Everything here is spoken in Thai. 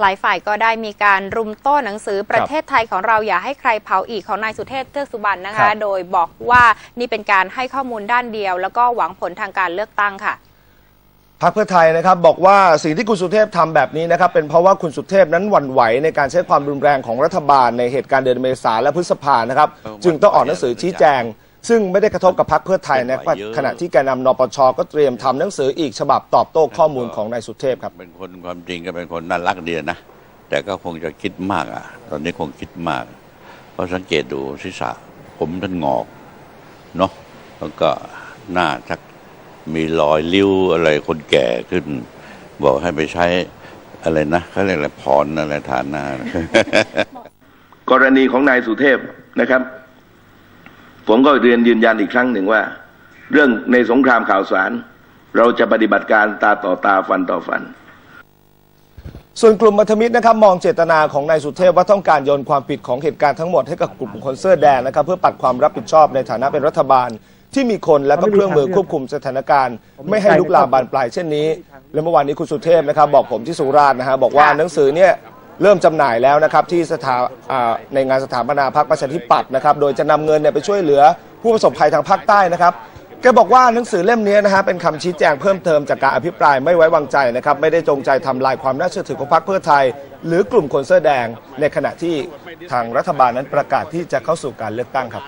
หลายฝ่ายก็ได้มีการรุมโต้หนังสือประเทศไทยของเราอย่าให้ใครเผาอีกของนายสุเทพเทือกสุบรรณนะครัคะบโดยบอกว่านี่เป็นการให้ข้อมูลด้านเดียว แล้วก็หวังผลทางการเลือกตั้งค่ะพรรคเพื่อไทยนะครับบอกว่าสิ่งที่คุณสุเทพทำแบบนี้นะครับเป็นเพราะว่าคุณสุเทพนั้นหวั่นไหวในการใช้ความรุนแรงของรัฐบาลในเหตุการณ์เดือนเมษาและพฤษภานะครับ จึงต้องออกหนังสือชี้แจง ซึ่งไม่ได้กระทบกับพรรคเพื่อไทยนะครับขณะที่แกนนำนปชก็เตรียมทำหนังสืออีกฉบับตอบโต้ข้อมูลของนายสุเทพครับเป็นคนความจริงก็เป็นคนน่ารักดีนะแต่ก็คงจะคิดมากอะ ตอนนี้คงคิดมาก เพราะสังเกตดูศีรษะผมท่านงอกเนาะแล้วก็หน้าชักมีรอยริ้วอะไรคนแก่ขึ้น บอกให้ไปใช้อะไรนะเขาเรียกอะไรพรอะไรฐานหน้า กรณีของนายสุเทพนะครับ ผมก็เรียนยืนยันอีกครั้งหนึ่งว่า เรื่องในสงครามข่าวสาร เราจะปฏิบัติการตาต่อตาฟันต่อฟัน ส่วนกลุ่มมัธมิตรนะครับมองเจตนาของนายสุเทพว่าต้องการโยนความผิดของเหตุการณ์ทั้งหมดให้กับกลุ่มคนเสื้อแดงนะครับเพื่อปัดความรับผิดชอบในฐานะเป็นรัฐบาลที่มีคนและก็เครื่องมือควบคุมสถานการณ์ ไม่ให้ลุกลามบานปลายเช่นนี้ และเมื่อวานนี้คุณสุเทพนะครับบอกผมที่สุราษฎร์นะฮะบอกว่าหนังสือเนี่ย เริ่มจำหน่ายแล้วนะครับที่สถาในงานสถาปนาพรรคประชาธิปัตย์นะครับโดยจะนำเงินเนี่ยไปช่วยเหลือผู้ประสบภัยทางภาคใต้นะครับแกบอกว่าหนังสือเล่มนี้นะฮะเป็นคำชี้แจงเพิ่มเติมจากการอภิปรายไม่ไว้วางใจนะครับไม่ได้จงใจทำลายความน่าเชื่อถือของพรรคเพื่อไทย หรือกลุ่มคนเสื้อแดง ในขณะที่ทางรัฐบาลนั้นประกาศที่จะเข้าสู่การเลือกตั้งครับ